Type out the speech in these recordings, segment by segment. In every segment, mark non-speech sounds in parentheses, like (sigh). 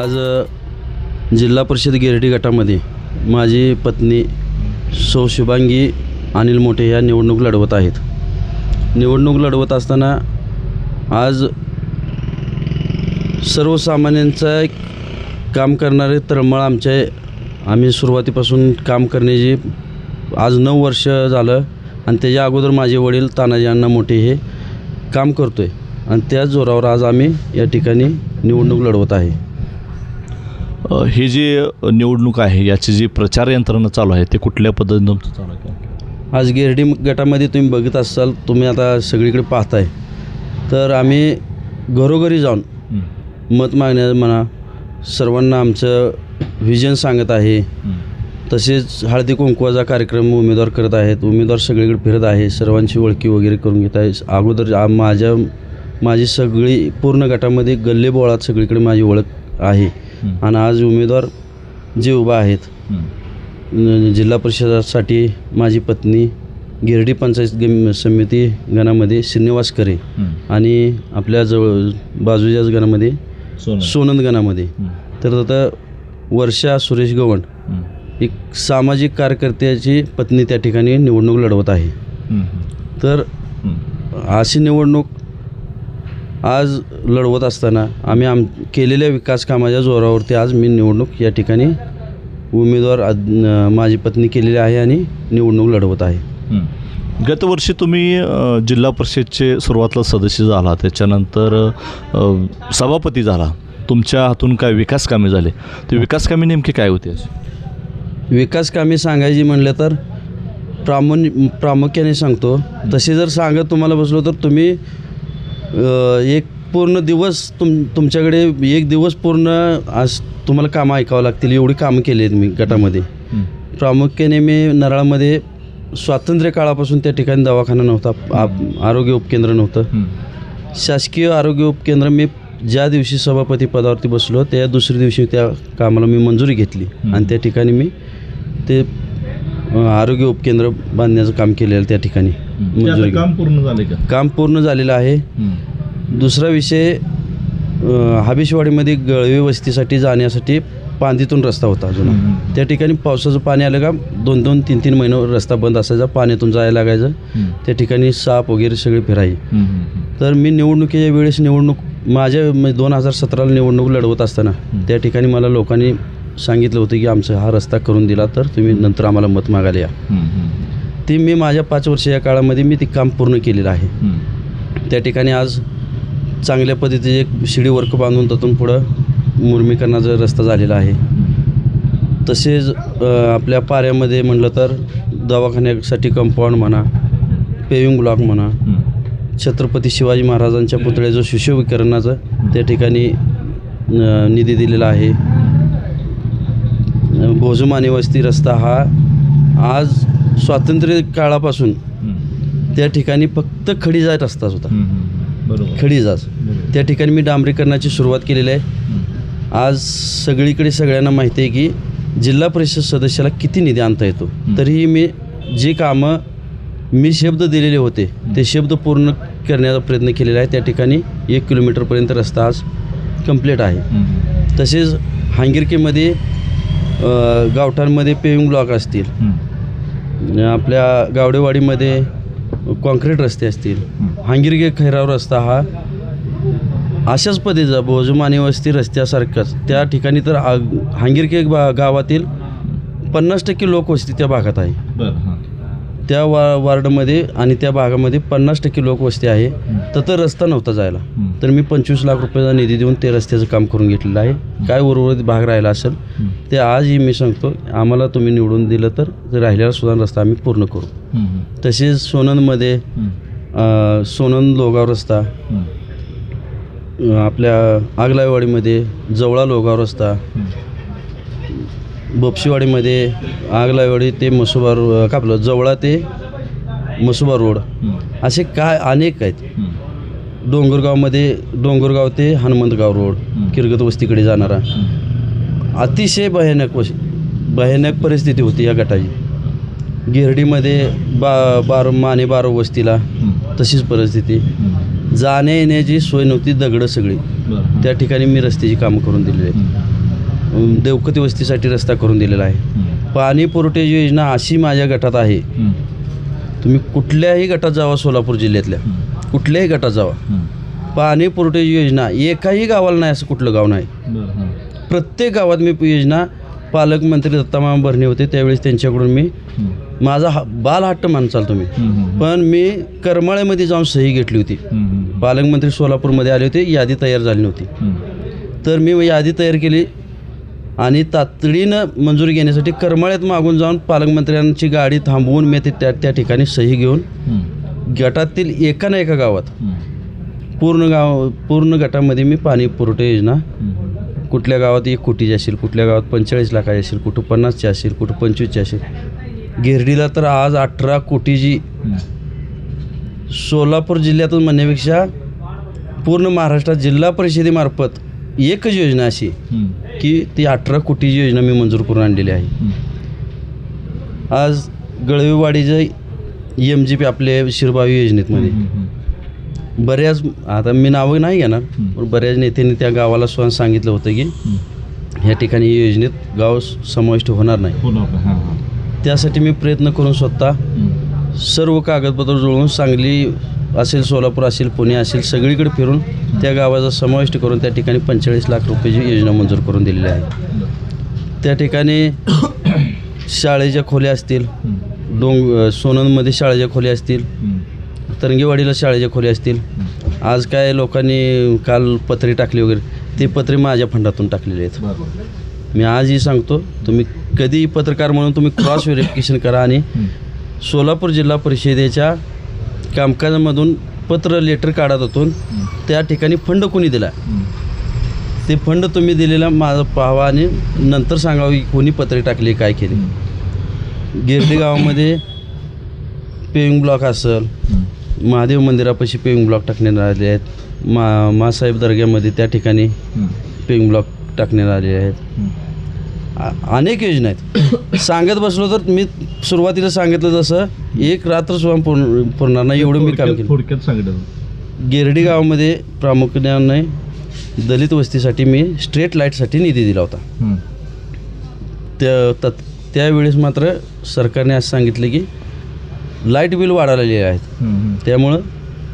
आज जिल्हा परिषद गिरडी गटामध्ये माझी पत्नी सौ शुभांगी अनिल मोठे ह्या निवडणूक लढवत आहेत. निवडणूक लढवत असताना आज सर्वसामान्यांचा एक काम करणारे तळमळ आमच्या आम्ही सुरुवातीपासून काम करण्याची आज नऊ वर्ष झालं आणि त्याच्या अगोदर माझे वडील तानाजी अण्णा मोठे हे काम करतो आहे आणि त्याच जोरावर आज आम्ही या ठिकाणी निवडणूक लढवत आहे. ही जी निवडणूक आहे याची जी प्रचार यंत्रणा चालू आहे ते कुठल्या पद्धतीनं तुमचं चालू आहे? आज गिरडी गटामध्ये तुम्ही बघत असाल तुम्ही आता सगळीकडे पाहताय. तर आम्ही घरोघरी जाऊन मत मागण्या म्हणा सर्वांना आमचं व्हिजन सांगत आहे. तसेच हळदी कुंकवाचा कार्यक्रम उमेदवार करत आहेत उमेदवार सगळीकडे फिरत आहे सर्वांची ओळखी वगैरे करून घेत आहे अगोदर माझ्या माझी सगळी पूर्ण गटामध्ये गल्ले बोळात सगळीकडे माझी ओळख आहे. आणि आज उमेदवार जे उभा आहेत जिल्हा परिषदासाठी माझी पत्नी गिरडी पंचायत समिती गणामध्ये श्रीनिवास करे. आणि आपल्या जवळ बाजूच्याच गणामध्ये सोनं. सोनंद गणामध्ये. तर आता वर्षा सुरेश गवण हं, एक सामाजिक कार्यकर्त्याची पत्नी त्या ठिकाणी निवडणूक लढवत आहे. तर अशी निवडणूक आज लढवत असताना आम्ही आम केलेल्या विकास कामाच्या जोरावरती आज मी निवडणूक या ठिकाणी उमेदवार माझी पत्नी केलेली आहे आणि निवडणूक लढवत आहे. गतवर्षी तुम्ही जिल्हा परिषदचे सुरुवातीला सदस्य झाला त्याच्यानंतर सभापती झाला. तुमच्या हातून काय विकास कामे झाले? ते विकास कामे नेमकी काय होती? विकास कामे सांगायची म्हणलं तर प्रामुण्य प्रामुख्याने सांगतो. तसे जर सांगत तुम्हाला बसलो तर तुम्ही एक पूर्ण दिवस तुम तुमच्याकडे एक दिवस पूर्ण आज तुम्हाला कामं ऐकावं लागतील. एवढी कामं केली आहेत मी गटामध्ये. प्रामुख्याने मी नराळामध्ये स्वातंत्र्य काळापासून त्या ठिकाणी दवाखाना नव्हता. आ- आरोग्य उपकेंद्र नव्हतं. शासकीय आरोग्य उपकेंद्र मी ज्या दिवशी सभापती पदावरती बसलो त्या दुसऱ्या दिवशी त्या कामाला मी मंजुरी घेतली. आणि त्या ठिकाणी मी ते आरोग्य उपकेंद्र बांधण्याचं काम केलेलं त्या ठिकाणी ते आता. काम पूर्ण झाले का? काम पूर्ण झालेलं आहे. दुसरा विषय अ, हाबिशवाडीमध्ये गळवे वस्तीसाठी जाण्यासाठी पांदीतून रस्ता होता अजून. त्या ठिकाणी पावसाचं पाणी आलं का दोन दोन तीन तीन महिने रस्ता बंद असायचा पाण्यातून जायला लागायचं. त्या ठिकाणी साप वगैरे सगळे फिराई हं, तर मी निवडणुकीच्या वेळेस निवडणूक माझ्या दोन हजार सतराला निवडणूक लढवत असताना. त्या ठिकाणी मला लोकांनी सांगितलं होतं की आमचा हा रस्ता करून दिला तर तुम्ही नंतर आम्हाला मत मागायला या. ती मी माझ्या पाच वर्ष या काळामध्ये मी ते काम पूर्ण केलेलं आहे. त्या ठिकाणी आज चांगल्या पद्धतीचे एक शिडी वर्क बांधून त्यातून पुढं मुरमीकरणाचा रस्ता झालेला आहे. तसेच आपल्या पाऱ्यामध्ये म्हटलं तर दवाखान्यासाठी कंपाऊंड म्हणा पेविंग ब्लॉक म्हणा छत्रपती शिवाजी महाराजांच्या पुतळ्याचं सुशोभीकरणाचं त्या ठिकाणी निधी दिलेला आहे. अ, भोजमाने वस्ती रस्ता हा आज स्वातंत्र्य काळापासून त्या ठिकाणी फक्त खडीजा रस्ताच होता. खडीजाच. त्या ठिकाणी मी डांबरीकरणाची सुरुवात केलेली आहे. आज सगळीकडे सगळ्यांना माहिती आहे की जिल्हा परिषद सदस्याला किती निधी आणता येतो? तरीही मी जी कामं मी शब्द दिलेले होते ते शब्द पूर्ण करण्याचा प्रयत्न केलेला आहे. त्या ठिकाणी एक किलोमीटरपर्यंत रस्ता आज कंप्लीट आहे. तसेच हांगिरकीमध्ये गावठाणमध्ये पेविंग ब्लॉक असतील. आपल्या गावडेवाडीमध्ये कॉन्क्रीट रस्ते असतील. हांगिरगे खैराव रस्ता हा अशाच पद्धतीचा भोजमानी वस्ती रस्त्यासारखाच. त्या ठिकाणी तर हांगिरके बा गावातील पन्नास टक्के लोकवस्ती त्या भागात आहे. त्या वा वार्डमध्ये आणि त्या भागामध्ये पन्नास टक्के लोकवस्ती आहे. तर रस्ता नव्हता जायला. तर मी पंचवीस लाख रुपयाचा निधी देऊन ते रस्त्याचं काम करून घेतलेलं आहे. काय उर्वरित भाग राहिला असेल ते आजही मी सांगतो आम्हाला तुम्ही निवडून दिलं तर राहिलेला सुद्धा रस्ता आम्ही पूर्ण करू. तसेच सोनंदमध्ये सोनंद लोगाव रस्ता आपल्या आगलाईवाडीमध्ये जवळा लोगाव रस्ता. बोपशीवाडीमध्ये आगलाईवाडी ते मसुबा रो का आपलं जवळा ते मसुबा रोड. असे काय अनेक आहेत. डोंगरगावमध्ये डोंगरगाव ते हनुमंतगाव रोड. किरगत वस्तीकडे जाणारा. अतिशय भयानक वश भयानक परिस्थिती होती या गटाची गिरडीमध्ये बा बारो माने बारो वस्तीला तशीच परिस्थिती. जाण्या येण्याची सोय नव्हती दगडं सगळी. त्या ठिकाणी मी रस्त्याची कामं करून दिलेली आहेत देवकती वस्तीसाठी रस्ता करून दिलेला आहे. पाणी पुरवठ्याची योजना अशी माझ्या गटात आहे. तुम्ही कुठल्याही गटात जावा सोलापूर जिल्ह्यातल्या कुठल्याही गटात जावा. पाणी पुरवठ्याची योजना एकाही गावाला नाही असं कुठलं गाव नाही. प्रत्येक गावात मी योजना पालकमंत्री दत्तामामा भरणे होते त्यावेळेस त्यांच्याकडून मी. माझा हा बाल हट्ट मानचाल तुम्ही. पण मी करमाळ्यामध्ये जाऊन सही घेतली होती. पालकमंत्री सोलापूरमध्ये आले होते यादी तयार झाली नव्हती. तर मी यादी तयार केली आणि तातडीनं मंजुरी घेण्यासाठी करमाळ्यात मागून जाऊन पालकमंत्र्यांची गाडी थांबवून मी ते त्या त्या ठिकाणी सही घेऊन. गटातील एका ना एका गावात. पूर्ण गाव पूर्ण गटामध्ये मी पाणी पुरवठा योजना. कुठल्या गावात एक कोटीची असेल कुठल्या गावात पंचेचाळीस लाखाची असेल कुठं पन्नासची असेल कुठं पंचवीसची असेल. गिरडीला तर आज अठरा कोटीची सोलापूर जिल्ह्यातून म्हणण्यापेक्षा पूर्ण महाराष्ट्रात जिल्हा परिषदेमार्फत एकच योजना अशी की ती अठरा कोटीची योजना मी मंजूर करून आणलेली आहे. आज गळवेवाडीचं एम जी पी आपले शिरबावी योजनेतमध्ये. बऱ्याच आता मी नावं नाही घेणार. पण बऱ्याच नेत्यांनी त्या गावाला स्वतः सांगितलं होतं की. ह्या ठिकाणी योजनेत गाव समाविष्ट होणार नाही. त्यासाठी मी प्रयत्न करून स्वतः. सर्व कागदपत्र जुळवून सांगली असेल सोलापूर असेल पुणे असेल सगळीकडे फिरून त्या गावाचा समाविष्ट करून त्या ठिकाणी पंचेचाळीस लाख रुपयाची योजना मंजूर करून दिलेली आहे त्या ठिकाणी शाळेच्या खोल्या असतील. डोंग सोनंदमध्ये शाळेच्या खोल्या असतील. तरंगेवाडीला शाळेच्या खोल्या असतील आज काय लोकांनी काल पत्रे टाकली वगैरे ते पत्रे माझ्या फंडातून टाकलेले आहेत. मी आजही सांगतो तुम्ही कधीही पत्रकार म्हणून तुम्ही क्रॉस व्हेरिफिकेशन करा आणि. सोलापूर जिल्हा परिषदेच्या कामकाजामधून पत्र लेटर काढत होतून त्या ठिकाणी फंड कोणी दिला. ते फंड तुम्ही दिलेला माझं पाहावा आणि नंतर सांगावं की कोणी पत्रे टाकली काय केले गिरडी गावामध्ये पेविंग ब्लॉक असेल. महादेव मंदिरापाशी पेविंग ब्लॉक टाकण्यात आले आहेत. मा मासाहेब दर्ग्यामध्ये त्या ठिकाणी. पेविंग ब्लॉक टाकण्यात आले आहेत. अनेक योजना आहेत. सांगत बसलो तर मी सुरुवातीला सांगितलं जसं एक रात्र सुद्धा पूर्ण पुरणार नाही एवढं मी काम केलं. थोडक्यात सांगितलं. गिरडी गावामध्ये प्रामुख्याने दलित वस्तीसाठी मी स्ट्रीट लाईटसाठी निधी दिला होता. त्या तत् त्यावेळेस मात्र सरकारने असं सांगितलं की लाइट बिल वाढालेले आहेत. त्यामुळं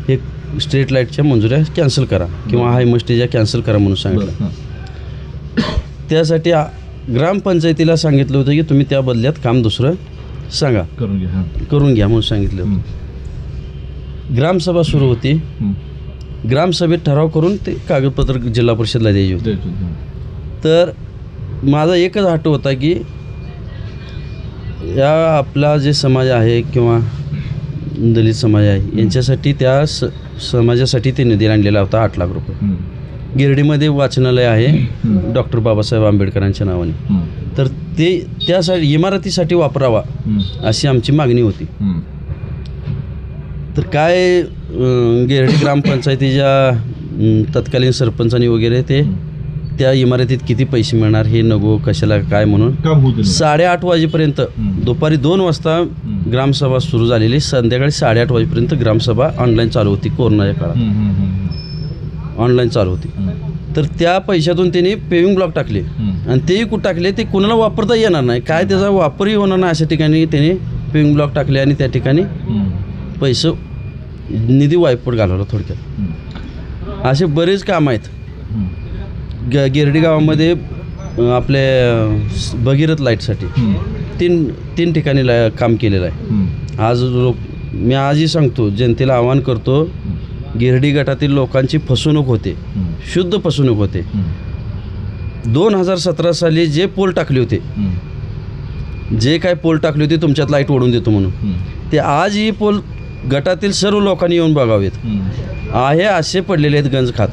हे स्ट्रीट लाईटच्या मंजुऱ्या कॅन्सल करा किंवा हाय मस्टेच्या कॅन्सल करा म्हणून सांगितलं. त्यासाठी ग्रामपंचायतीला सांगितलं होतं की तुम्ही त्या बदल्यात काम दुसरं सांगा करून घ्या. करून घ्या म्हणून सांगितलं. होतं ग्रामसभा सुरू होती. ग्रामसभेत ठराव करून ते कागदपत्र जिल्हा परिषदला द्यायचे होते. तर माझा एकच हट्ट होता की या आपला जे समाज आहे किंवा दलित समाज आहे यांच्यासाठी त्या स समाजासाठी ते निधी आणलेला होता आठ लाख रुपये. गिरडीमध्ये वाचनालय आहे. डॉक्टर बाबासाहेब आंबेडकरांच्या नावाने. तर ते त्यासाठी इमारतीसाठी वापरावा. अशी आमची मागणी होती. तर काय गिरडी ग्रामपंचायतीच्या तत्कालीन सरपंचांनी वगैरे ते त्या इमारतीत किती पैसे मिळणार हे नको कशाला काय म्हणून. साडेआठ वाजेपर्यंत. दुपारी दोन वाजता ग्रामसभा सुरू झालेली संध्याकाळी साडेआठ वाजेपर्यंत ग्रामसभा ऑनलाईन चालू होती कोरोनाच्या काळात. ऑनलाईन चालू होती. तर त्या पैशातून त्यांनी पेविंग ब्लॉक टाकले. आणि तेही कुठं टाकले ते कुणाला वापरता येणार नाही काय त्याचा वापरही होणार नाही अशा ठिकाणी त्यांनी पेविंग ब्लॉक टाकले आणि त्या ठिकाणी. पैसे निधी वायपट घालवला थोडक्यात. असे बरेच काम आहेत. ग गिरडी गावामध्ये आपले भगीरथ लाईटसाठी. तीन तीन ठिकाणी ला काम केलेलं आहे. आज लोक मी आजही सांगतो जनतेला आवाहन करतो गिरडी गटातील लोकांची फसवणूक होते. शुद्ध फसवणूक होते. दोन हजार सतरा साली जे पोल टाकले होते. जे काय पोल टाकले होते तुमच्यात लाइट ओढून देतो म्हणून. ते आजही पोल गटातील सर्व लोकांनी येऊन बघावेत. आहे असे पडलेले आहेत गंज खात.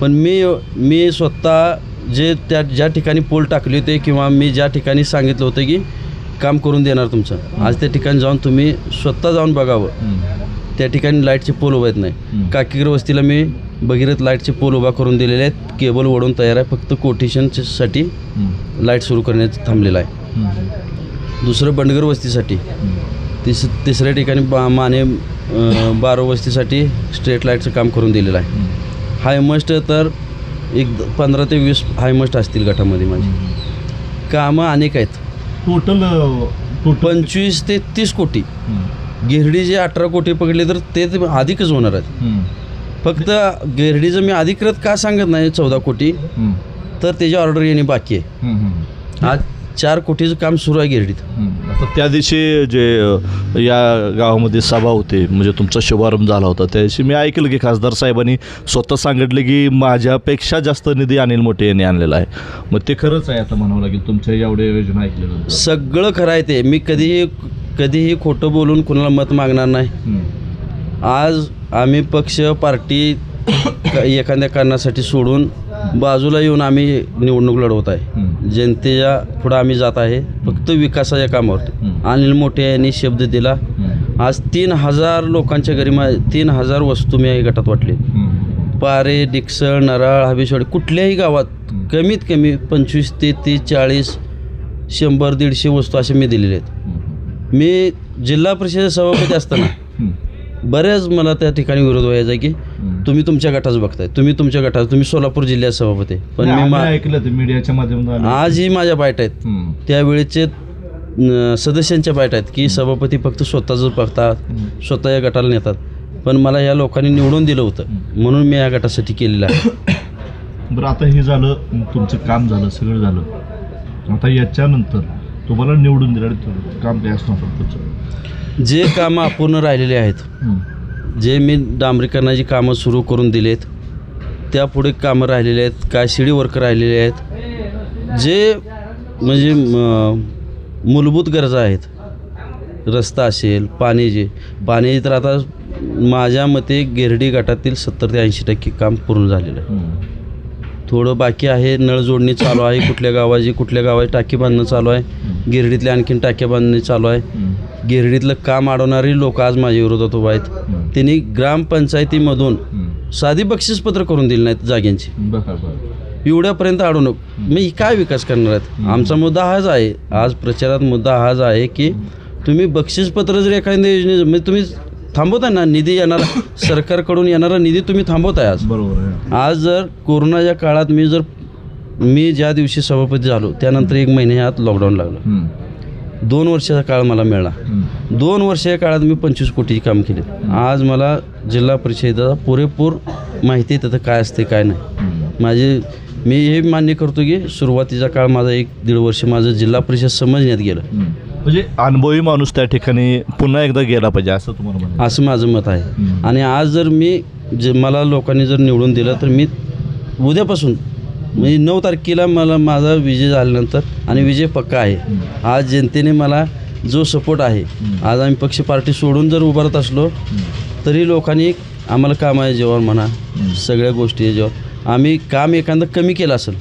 पण मी मी स्वतः जे त्या ज्या ठिकाणी पोल टाकले होते किंवा मी ज्या ठिकाणी सांगितलं होतं की काम करून देणार तुमचं आज त्या ठिकाणी जाऊन तुम्ही स्वतः जाऊन बघावं. त्या ठिकाणी लाईटचे पोल उभे आहेत नाही. काकीगर वस्तीला मी भगीरथ लाईटचे पोल उभा करून दिलेले आहेत केबल ओढून तयार आहे फक्त कोटेशनसाठी. लाइट सुरू करण्याचं थांबलेलं आहे. दुसरं बंडगर वस्तीसाठी. तिस तिसऱ्या ठिकाणी बा माने बारो वस्तीसाठी स्ट्रीट लाईटचं काम करून दिलेलं आहे हं. हाय मस्ट तर एक पंधरा ते वीस हाय मस्ट असतील गटामध्ये माझे. कामं अनेक आहेत टोटल टोटल पंचवीस ते तीस कोटी. गिरडी जे अठरा कोटी पकडले तर ते तर अधिकच होणार आहेत. फक्त गिरडीचं मी अधिकृत का सांगत नाही चौदा कोटी तर त्याची ऑर्डर येणे बाकी आहे. आज चार कोटीचं काम सुरू आहे गिरडीत. आता त्या दिवशी जे अ, या गावामध्ये सभा होते म्हणजे तुमचा शुभारंभ झाला होता त्या दिवशी मी ऐकलं की खासदार साहेबांनी स्वतः सांगितलं की माझ्यापेक्षा जास्त निधी अनिल मोठे यांनी आणलेला आहे. मग ते खरंच आहे आता म्हणावं लागेल तुमच्या एवढ्या योजना ऐकल्यानंतर. सगळं खरं आहे ते. मी कधीही कधीही खोटं बोलून कोणाला मत मागणार नाही. आज आम्ही पक्ष पार्टी क- एखाद्या कारणासाठी सोडून बाजूला येऊन आम्ही निवडणूक लढवत आहे. जनतेच्या पुढं आम्ही जात आहे. फक्त विकासाच्या कामावरती हम्म. अनिल मोठे यांनी शब्द दिला. आज तीन हजार लोकांच्या घरी मा तीन हजार वस्तू मी या गटात वाटले. पारे डिक्सळ नराळ हबीशवाडी कुठल्याही गावात. कमीत कमी पंचवीस ते तीस चाळीस शंभर दीडशे वस्तू असे मी दिलेले आहेत. मी जिल्हा परिषद सभापती असताना बऱ्याच मला त्या ठिकाणी विरोध व्हायचा की तुम्ही तुमच्या गटाचं बघताय तुम्ही तुमच्या गटाचं तुम्ही सोलापूर जिल्ह्यात सभापती आहे. पण मी मा ऐकलं ते मीडियाच्या माध्यमातून आजही माझ्या बाईट आहेत. त्यावेळेचे अं, सदस्यांच्या बाईट आहेत की सभापती फक्त स्वतःच बघतात स्वतः या गटाला नेतात. पण मला या लोकांनी निवडून दिलं होतं. म्हणून मी या गटासाठी केलेलं आहे. (coughs) बरं आता हे झालं तुमचं काम झालं सगळं झालं. आता याच्यानंतर तुम्हाला निवडून दिलं काम काय असणार जे कामं अपूर्ण राहिलेले आहेत जे मी डांबरीकरणाची कामं सुरू करून दिलेत त्यापुढे कामं राहिलेली आहेत काय शिडी वर्क राहिलेले आहेत जे म्हणजे मूलभूत गरजा आहेत. रस्ता असेल पाणी जे पाणी तर आता माझ्या मते गिरडी गटातील सत्तर ते ऐंशी टक्के काम पूर्ण झालेलं आहे. थोडं बाकी आहे नळ जोडणी चालू आहे कुठल्या गावाची कुठल्या गावाची टाकी बांधणं चालू आहे गिरडीतल्या आणखीन टाक्या बांधणी चालू आहे. गिरडीतलं काम अडवणारी लोक आज माझ्या विरोधात उभा आहेत. त्यांनी ग्रामपंचायतीमधून साधी बक्षीसपत्र करून दिली नाहीत जाग्यांची एवढ्यापर्यंत अडवू नको. मी काय विकास करणार आहेत? आमचा मुद्दा हाच आहे. आज प्रचारात मुद्दा हाच आहे की तुम्ही बक्षीसपत्र जर एखाद्या योजने म्हणजे तुम्ही थांबवताय ना निधी येणारा (coughs) सरकारकडून येणारा निधी तुम्ही थांबवताय आज. बरोबर आज जर कोरोनाच्या काळात मी जर मी ज्या दिवशी सभापती झालो त्यानंतर एक महिन्यात लॉकडाऊन लागलं. दोन वर्षाचा काळ मला मिळाला. दोन वर्षाच्या काळात मी पंचवीस कोटीची काम केले. आज मला जिल्हा परिषदेचा पुरेपूर माहिती आहे तिथं काय असते काय नाही. माझे मी हे मान्य करतो की सुरुवातीचा काळ माझा एक दीड वर्ष माझं जिल्हा परिषद समजण्यात गेलं. म्हणजे अनुभवी माणूस त्या ठिकाणी पुन्हा एकदा गेला पाहिजे असं तुम्हाला असं माझं मत आहे. आणि आज जर मी जे मला लोकांनी जर निवडून दिलं तर मी उद्यापासून म्हणजे नऊ तारखेला मला माझा विजय झाल्यानंतर आणि विजय पक्का आहे. आज जनतेने मला जो सपोर्ट आहे आज आम्ही पक्ष पार्टी सोडून जर उभारत असलो तरी लोकांनी आम्हाला कामाच्या जेव्हा म्हणा सगळ्या गोष्टी जेव्हा आम्ही काम एखादं कमी केलं असेल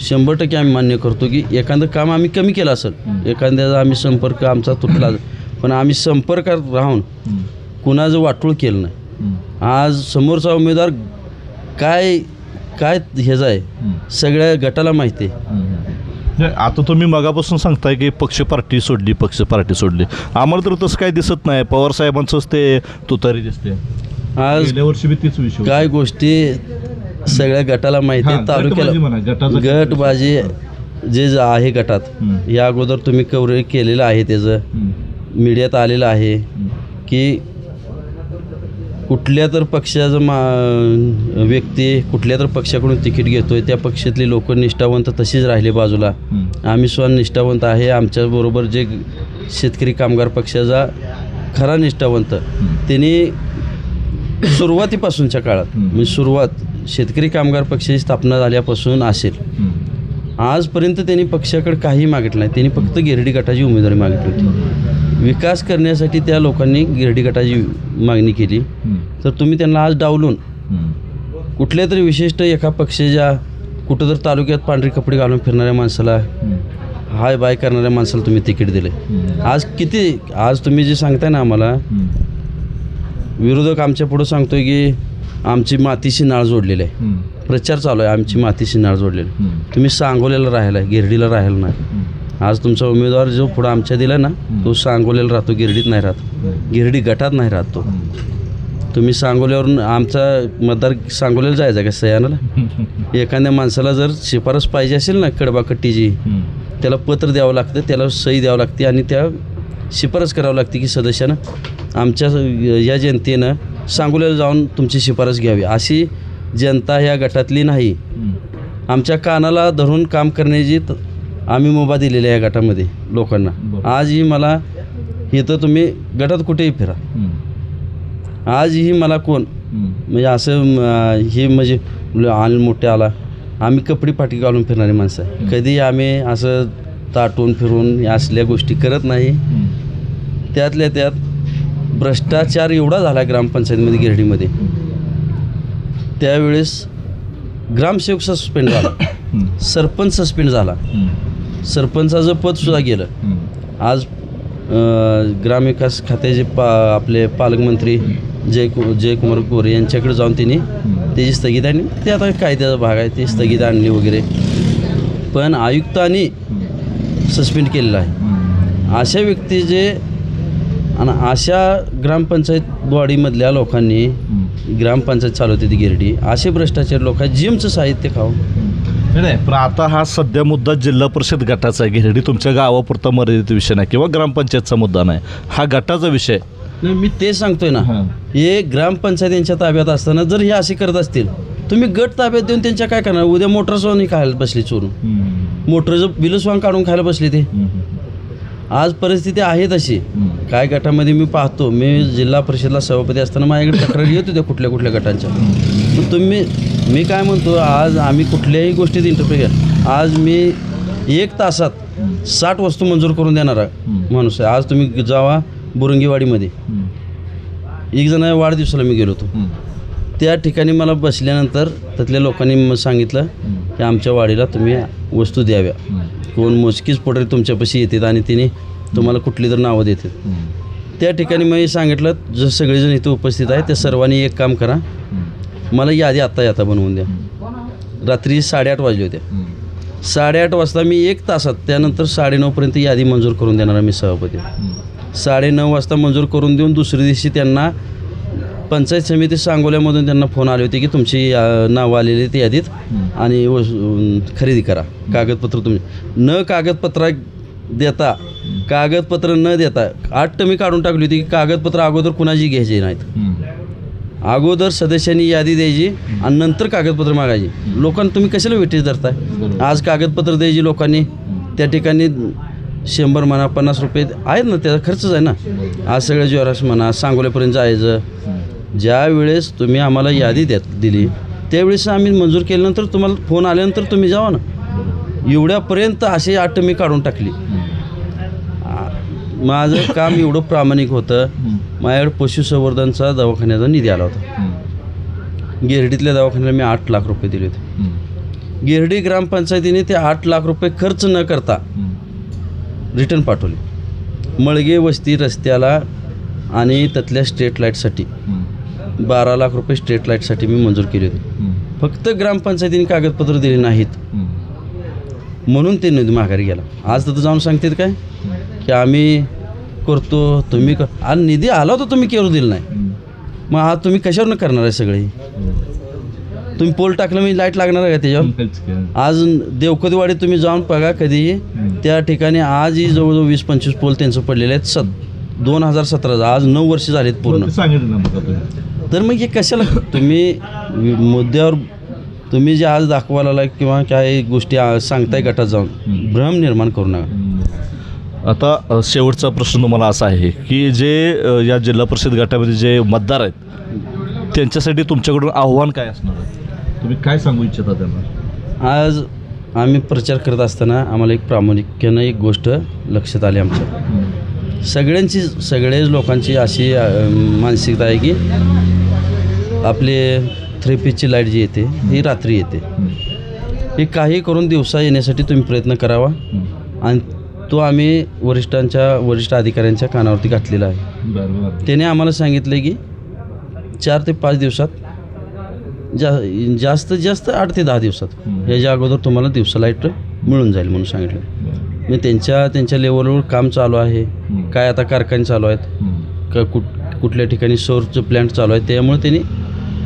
शंभर टक्के आम्ही मान्य करतो की एखादं काम आम्ही कमी केलं असेल एखाद्याचा आम्ही संपर्क आमचा तुटला पण आम्ही संपर्कात राहून कुणाचं वाटोळ केलं नाही. आज समोरचा उमेदवार काय काय ह्याचा आहे सगळ्या गटाला माहिती आहे. आता तुम्ही मगापासून सांगताय की पक्ष पार्टी सोडली पक्ष पार्टी सोडली. आम्हाला तर तसं काही दिसत नाही. पवार साहेबांचंच ते तुतारी दिसते. आज गेल्या वर्षी बी तीच विषय होता. काय गोष्टी सगळ्या गटाला माहिती हां, आहे तालुक्याला. गटबाजी म्हणा, गटाचं- गटबाजी जे ज- आहे गटात हम्म. या अगोदर तुम्ही कव्हरेज केलेलं आहे त्याचं. हम्म. मीडियात आलेलं आहे हम्म. की कुठल्या तर पक्षाचं मा व्यक्ती कुठल्या तर पक्षाकडून तिकीट घेतोय त्या पक्षातली लोक निष्ठावंत तशीच राहिले बाजूला. आम्ही स्वतः निष्ठावंत आहे आमच्याबरोबर जे शेतकरी कामगार पक्षाचा खरा निष्ठावंत त्यांनी सुरुवातीपासूनच्या काळात. म्हणजे सुरुवात शेतकरी कामगार पक्षाची स्थापना झाल्यापासून असेल. आजपर्यंत त्यांनी पक्षाकडे काही मागितलं नाही त्यांनी फक्त गिरडी गटाची उमेदवारी मागितली होती विकास करण्यासाठी त्या लोकांनी गिरडी गटाची मागणी केली. तर तुम्ही त्यांना आज डावलून. कुठल्या तरी विशिष्ट एका पक्षाच्या कुठं तर तालुक्यात पांढरी कपडे घालून फिरणाऱ्या माणसाला. हाय बाय करणाऱ्या माणसाला तुम्ही तिकीट दिले. आज किती आज तुम्ही जे सांगताय ना आम्हाला. विरोधक आमच्या पुढं सांगतोय की आमची मातीशी नाळ जोडलेली आहे. प्रचार चालू आहे आमची मातीशी नाळ जोडलेली. तुम्ही सांगोलेला राहायला आहे गिरडीला राहायला नाही. आज तुमचा उमेदवार जो पुढं आमच्या दिला ना तो सांगोलेला राहतो गिरडीत नाही राहत गिरडी गटात नाही राहत तो तुम्ही सांगोल्यावरून आमचा मतदार सांगोल्याला जायचा का सयानाला? (laughs) एखाद्या माणसाला जर शिफारस पाहिजे असेल ना कडबाकट्टीची. त्याला पत्र द्यावं लागतं त्याला सही द्यावं लागते आणि त्या शिफारस करावं लागते की सदस्यानं आमच्या या जनतेनं सांगोल्याला जाऊन तुमची शिफारस घ्यावी. अशी जनता ह्या गटातली नाही. आमच्या कानाला धरून काम करण्याची आम्ही मुभा दिलेली आहे या गटामध्ये लोकांना. आजही मला इथं तुम्ही गटात कुठेही फिरा. आजही मला कोण? म्हणजे असं हे म्हणजे अनिल मोठे आला आम्ही कपडे पाठी घालून फिरणारी माणसं आहे. कधी आम्ही असं ताटून फिरून या असल्या गोष्टी करत नाही. त्यातल्या त्यात भ्रष्टाचार एवढा झाला ग्रामपंचायतीमध्ये गिरडीमध्ये. त्यावेळेस ग्रामसेवक सस्पेंड झाला. सरपंच सस्पेंड झाला. सरपंचाचं पदसुद्धा गेलं. आज ग्रामविकास खात्याचे पा आपले पालकमंत्री जयकु जयकुमार गोरे यांच्याकडे जाऊन त्यांनी त्याची स्थगिती आणि ते आता कायद्याचा भाग आहे? ते स्थगिती आणली वगैरे. पण आयुक्तांनी सस्पेंड केलेलं आहे. अशा व्यक्ती जे आणि अशा ग्रामपंचायत बॉडीमधल्या लोकांनी ग्रामपंचायत चालवते ती गिरडी असे भ्रष्टाचार लोक आहेत जिमचं साहित्य खाऊ नाही नाही पण आता हा सध्या मुद्दा जिल्हा परिषद गटाचा आहे. गिरडी तुमच्या गावापुरता मर्यादित विषय नाही किंवा ग्रामपंचायतचा मुद्दा नाही. हा गटाचा विषय नाही मी ते सांगतोय ना. हे. ग्रामपंचायत यांच्या ताब्यात असताना जर हे असे करत असतील तुम्ही गट ताब्यात देऊन त्यांच्या काय करणार? उद्या मोटर स्वानी खायला बसली चोरून. मोटरचं बिल स्वान काढून खायला बसले ते. आज परिस्थिती आहे तशी. काय गटामध्ये मी पाहतो मी जिल्हा परिषदला सभापती असताना माझ्याकडे तक्रारी येत होत्या कुठल्या कुठल्या गटांच्या. पण तुम्ही मी काय म्हणतो आज आम्ही कुठल्याही गोष्टीत इंटरप्रिट आज मी एक तासात साठ वस्तू मंजूर करून देणारा माणूस आहे. आज तुम्ही जावा बुरंगीवाडीमध्ये. एक जण वाढदिवसाला मी गेलो होतो. त्या ठिकाणी मला बसल्यानंतर त्यातल्या लोकांनी मग सांगितलं की आमच्या वाडीला तुम्ही वस्तू द्याव्या. कोण मोजकीच पोटरी तुमच्यापाशी येतात आणि तिने तुम्हाला कुठली तर नावं देतात. त्या ठिकाणी मी सांगितलं जर सगळेजण इथं उपस्थित आहेत त्या सर्वांनी एक काम करा. मला यादी आत्ता आता बनवून द्या. रात्री साडेआठ वाजले होते. साडेआठ वाजता मी एक तासात त्यानंतर साडेनऊपर्यंत यादी मंजूर करून देणार मी सभापती. साडेनऊ वाजता मंजूर करून देऊन दुसऱ्या दिवशी त्यांना पंचायत समिती सांगोल्यामधून त्यांना फोन आले होते की तुमची नावं आलेली आहेत यादीत आणि खरेदी करा. कागदपत्र तुम्ही. न कागदपत्र देता कागदपत्र न देता आठ मी काढून टाकली होती की कागदपत्र अगोदर कुणाची घ्यायची नाहीत. अगोदर सदस्यांनी यादी द्यायची आणि नंतर कागदपत्र मागायची. लोकांना तुम्ही कशाला वेटीस धरताय? आज कागदपत्र द्यायची लोकांनी. त्या ठिकाणी शंभर म्हणा पन्नास रुपये आहेत ना त्याचा खर्चच आहे ना. आज सगळं ज्वराश म्हणा सांगोल्यापर्यंत जायचं. ज्या वेळेस तुम्ही आम्हाला यादी द्या दिली त्यावेळेस आम्ही मंजूर केल्यानंतर तुम्हाला फोन आल्यानंतर तुम्ही जावा ना. एवढ्यापर्यंत अशी आट मी काढून टाकली. माझं काम एवढं प्रामाणिक होतं. माझ्याकडे पशुसंवर्धनचा दवाखान्याचा निधी आला होता. गिरडीतल्या दवाखान्याला मी आठ लाख रुपये दिले होते. गिरडी ग्रामपंचायतीने ते आठ लाख रुपये खर्च न करता रिटर्न पाठवले. मळगे वस्ती रस्त्याला आणि त्यातल्या स्ट्रीट लाईटसाठी बारा लाख रुपये स्ट्रीट लाईटसाठी मी मंजूर केले होते. फक्त ग्रामपंचायतीने कागदपत्र दिले नाहीत. म्हणून ते निधी माघारी गेला. आज तर जाऊन सांगतात काय? की आम्ही करतो तुम्ही कर आणि निधी आला होता तुम्ही केरू दिला नाही. मग आज तुम्ही कशावरनं करणार आहे सगळे? तुम्ही पोल टाकलं मी लाइट लागणार आहे का त्याच्यावर? आज देवकदवाडीत तुम्ही जाऊन बघा कधीही त्या ठिकाणी आजही जवळजवळ वीस पंचवीस पोल त्यांचं पडलेले आहेत. सत दोन हजार सतरा आज नऊ वर्ष झालीत पूर्ण. तर मग हे कशाला? तुम्ही मुद्द्यावर तुम्ही जे आज दाखवायला किंवा काय गोष्टी सांगताय गटात जाऊन भ्रम निर्माण करू नका. आता शेवटचा प्रश्न तुम्हाला असा आहे की जे या जिल्हा परिषद गटामध्ये जे मतदार आहेत त्यांच्यासाठी तुमच्याकडून आव्हान काय असणार आहे? तुम्ही काय सांगू इच्छिता त्यांना? आज आम्ही प्रचार करत असताना आम्हाला एक प्रामुख्यानं एक गोष्ट लक्षात आली आमच्या. सगळ्यांची सगळ्याच लोकांची अशी मानसिकता आहे की आपले थ्री पीची लाइट जी येते ही रात्री येते. ही काही करून दिवसा येण्यासाठी तुम्ही प्रयत्न करावा. आणि तो आम्ही वरिष्ठांच्या वरिष्ठ अधिकाऱ्यांच्या कानावरती घातलेला आहे. त्याने आम्हाला सांगितलं की चार ते पाच दिवसात जा जास्तीत जास्त आठ ते दहा दिवसात. ह्याच्या अगोदर तुम्हाला दिवसा लाइट मिळून जाईल म्हणून सांगितलं. मी त्यांच्या त्यांच्या लेवलवर काम चालू आहे. काय आता कारखाने चालू आहेत. का कुठ कुठल्या ठिकाणी सौरचं प्लॅन्ट चालू आहे त्यामुळे त्यांनी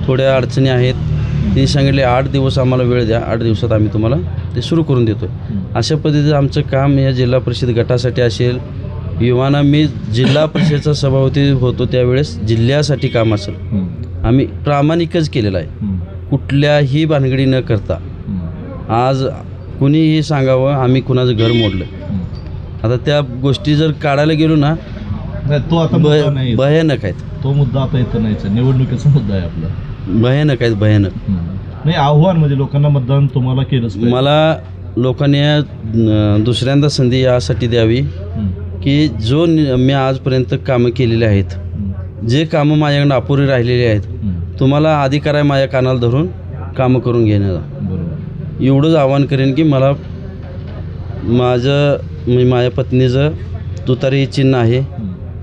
थोड्या अडचणी आहेत. त्यांनी सांगितले आठ दिवस आम्हाला वेळ द्या. आठ दिवसात आम्ही तुम्हाला ते सुरू करून देतो अशा पद्धतीचं आमचं काम या जिल्हा परिषद गटासाठी असेल. युवाना मी जिल्हा परिषदेचा सभापती होतो त्यावेळेस जिल्ह्यासाठी काम असेल. आम्ही प्रामाणिकच केलेलं आहे. कुठल्याही भानगडी न करता आज कुणीही सांगावं आम्ही कुणाचं घर मोडलं आता त्या गोष्टी जर काढायला गेलो ना नाही तो आता भ मुद्दा नाही भयानक आहेत तो मुद्दा आता इथं नाहीच आहे. निवडणुकीचा मुद्दा आहे आपला भयानक आहेत भयानक नाही आव्हान म्हणजे लोकांना मतदान तुम्हाला केलंच पाहिजे. मला लोकांनी अं, दुसऱ्यांदा संधी यासाठी द्यावी हम्म. की जो नि- मी आजपर्यंत कामं केलेली आहेत हम्म. जे कामं माझ्याकडे अपुरी राहिलेली आहेत. तुम्हाला अधिकार आहे माझ्या कानाला धरून कामं करून घेण्याचा बरोबर. एवढंच आवाहन करेन की मला माझं मी माझ्या पत्नीचं तुतारी चिन्ह आहे.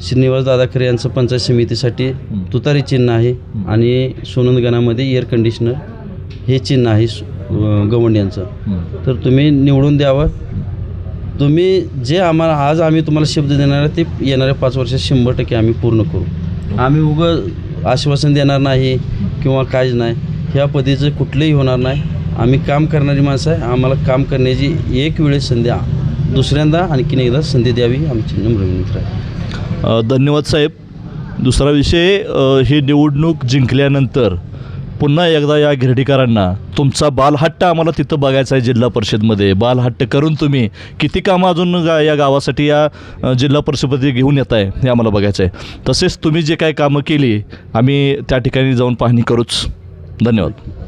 श्रीनिवास दादाखरे यांचं पंचायत समितीसाठी तुतारी चिन्ह आहे आणि सोनंदगणामध्ये एअर कंडिशनर हे चिन्ह आहे गवंड यांचं. तर तुम्ही निवडून द्यावं. तुम्ही जे आम्हाला आज आम्ही तुम्हाला शब्द देणार आहे ते येणाऱ्या पाच वर्षात शंभर टक्के आम्ही पूर्ण करू. आम्ही उगं आश्वासन देणार नाही किंवा काहीच नाही. ह्या पद्धतीचं कुठलंही होणार नाही. आम्ही काम करणारी माणसं आहे. आम्हाला काम करण्याची एक वेळेस संधी दुसऱ्यांदा आणखीन एकदा संधी द्यावी आमची नम्र विनंती आहे धन्यवाद साहेब. दुसरा विषय ही निवडणूक जिंकल्यानंतर पुन्हा एकदा या गिरडीकरांना तुमचा बालहट्ट आम्हाला तिथं बघायचा आहे जिल्हा परिषदमध्ये. बालहट्ट करून तुम्ही किती कामं अजून गा या गावासाठी या जिल्हा परिषदमध्ये घेऊन येत आहे हे आम्हाला बघायचं आहे. तसेच तुम्ही जे काही कामं केली आम्ही त्या ठिकाणी जाऊन पाहणी करूच. धन्यवाद.